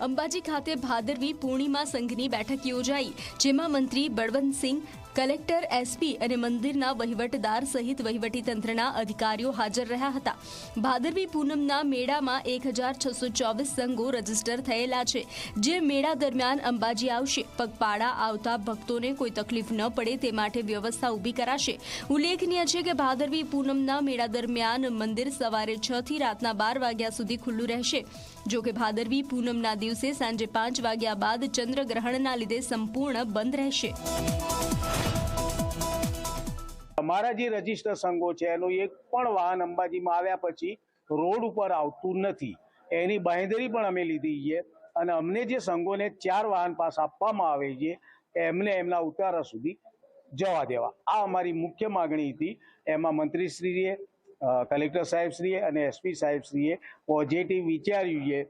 અંબાજી ખાતે ભાદરવી પૂર્ણિમા સંઘની બેઠક યોજાઈ જેમાં મંત્રી બળવંતસિંહ કલેક્ટર એસપી અને મંદિરના વહીવટદાર સહિત વહીવટીતંત્રના અધિકારીઓ હાજર રહ્યા હતા. ભાદરવી પૂનમના મેળામાં એક હજાર છસો ચોવીસ સંઘો રજિસ્ટર થયેલા છે. જે મેળા દરમિયાન અંબાજી આવશે. પગપાળા આવતા ભક્તોને કોઈ તકલીફ ન પડે તે માટે વ્યવસ્થા ઊભી કરાશે. ઉલ્લેખનીય છે કે ભાદરવી પૂનમના મેળા દરમિયાન મંદિર સવારે છ થી રાતના બાર વાગ્યા સુધી ખુલ્લું રહેશે. જો કે ભાદરવી પૂનમના દિવસે સાંજે પાંચ વાગ્યા બાદ ચંદ્રગ્રહણના લીધે સંપૂર્ણ બંધ રહેશે. અમારા જે રજિસ્ટર સંઘો છે, એનું એક પણ વાહન અંબાજીમાં આવ્યા પછી રોડ ઉપર આવતું નથી. એની બાંહેધરી પણ અમે લીધી છે અને અમને જે સંઘોને ચાર વાહન પાસ આપવામાં આવે છે, એમને એમના ઉતારા સુધી જવા દેવા. આ અમારી મુખ્ય માગણી હતી. એમાં મંત્રીશ્રીએ કલેક્ટર સાહેબશ્રીએ અને એસપી સાહેબશ્રીએ પોઝિટિવ વિચાર્યું છે.